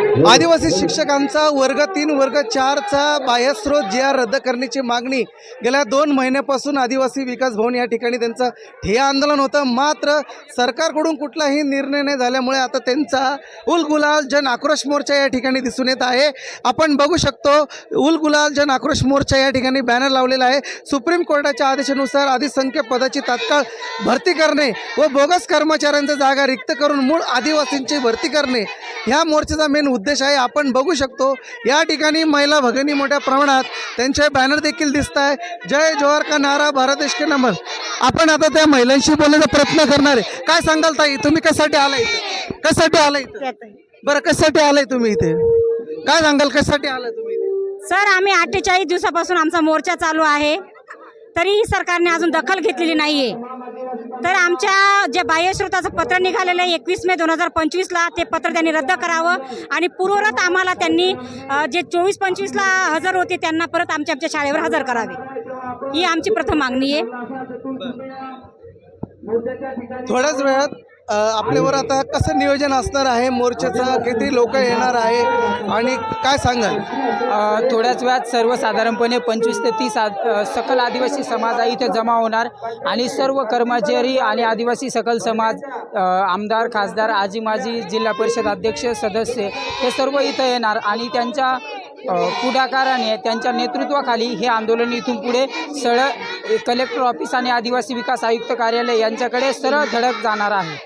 आदिवासी शिक्षकांचा वर्ग तीन वर्ग चारचा बाह्यस्रोत जे आर रद्द करण्याची मागणी गेल्या दोन महिन्यापासून आदिवासी विकास भवन या ठिकाणी त्यांचं ठिय्या आंदोलन होतं. मात्र सरकारकडून कुठलाही निर्णय नाही झाल्यामुळे आता त्यांचा उल गुलाल जन आक्रोश मोर्चा या ठिकाणी दिसून येत आहे. आपण बघू शकतो उल गुलाल जन आक्रोश मोर्चा या ठिकाणी बॅनर लावलेला आहे. सुप्रीम कोर्टाच्या आदेशानुसार आदिसंख्य पदाची तात्काळ भरती करणे व बोगस कर्मचाऱ्यांच्या जागा रिक्त करून मूळ आदिवासींची भरती करणे ह्या मोर्चाचा मेन उद्देश आहे आपण बघू शकतो या ठिकाणी महिला भगिनी मोठ्या प्रमाणात त्यांचे बॅनर देखील दिसत आहे जय जोहर का नारा भारत देश के नमन. आपण आता त्या महिलांशी बोलण्याचा प्रयत्न करणार आहे. काय सांगाल ताई? तुम्ही कशासाठी आलाय इथे? कशासाठी आलाय इथे? बरं कशासाठी आलाय तुम्ही इथे? काय सांगाल कशासाठी आलाय तुम्ही सर आम्ही अठ्ठेचाळीस दिवसापासून आमचा मोर्चा चालू आहे. तरीही सरकारने अजून दखल घेतलेली नाहीये. तर आमच्या जे बाह्यस्रोताचं पत्र निघालेलं आहे एकवीस मे दोन हजार पंचवीसला ते पत्र त्यांनी रद्द करावं. आणि पूर्वरत आम्हाला त्यांनी जे चोवीस पंचवीसला हजर होते त्यांना परत आमच्या आमच्या शाळेवर हजर करावे. ही आमची प्रथम मागणी आहे. थोड्याच वेळात आपल्यावर आता कसं नियोजन असणार आहे? मोर्चाचं किती लोक येणार आहे? आणि काय सांगाल? थोड्याच वेळात सर्वसाधारणपणे पंचवीस ते तीस आ- सकल आदिवासी समाज इथे जमा होणार. आणि सर्व कर्मचारी आणि आदिवासी सकल समाज आमदार खासदार आजी माजी जिल्हा परिषद अध्यक्ष सदस्य हे सर्व इथं येणार. आणि त्यांच्या पुढाकाराने त्यांच्या नेतृत्वाखाली हे आंदोलन इथून पुढे सरळ कलेक्टर ऑफिस आणि आदिवासी विकास आयुक्त कार्यालय यांच्याकडे सरळ धडक जाणार आहे.